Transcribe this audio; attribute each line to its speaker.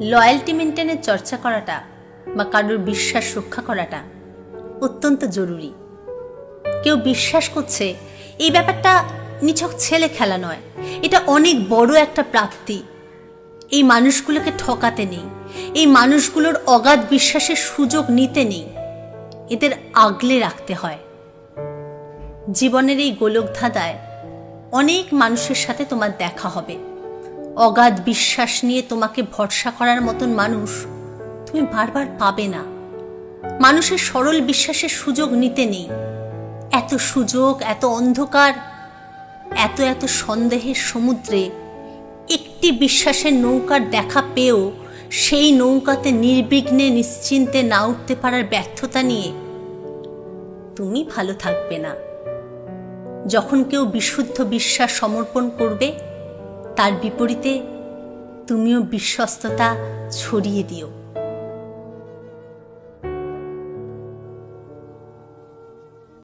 Speaker 1: Loyalty মেনটেনের চর্চা করাটা বা কারোর বিশ্বাস রক্ষা করাটা অত্যন্ত জরুরি। কেউ বিশ্বাস করছে এই ব্যাপারটা নিছক ছেলে খেলা নয়। এটা অনেক বড় একটা প্রাপ্তি। এই মানুষগুলোকে ঠকাতে নেই। এই মানুষগুলোর অগাধ বিশ্বাসের সুযোগ নিতে নেই। এদের আগলে রাখতে হয়। জীবনের এই গোলক ধাঁধায় অনেক মানুষের সাথে তোমার দেখা হবে। অগাধ বিশ্বাস নিয়ে তোমাকে ভরসা করার মতন মানুষ তুমি বারবার পাবে না। মানুষের সরল বিশ্বাসের সুযোগ নিতে নেই। এত সুযোগ, এত অন্ধকার, এত এত সন্দেহের সমুদ্রে একটি বিশ্বাসের নৌকার দেখা পেয়েও সেই নৌকাতে নির্বিঘ্নে নিশ্চিন্তে না উঠতে পারার ব্যর্থতা নিয়ে তুমি ভালো থাকবে না। যখন কেউ বিশুদ্ধ বিশ্বাস সমর্পণ করবে তার বিপরীতে তুমিও বিশ্বস্ততা ছড়িয়ে দিও।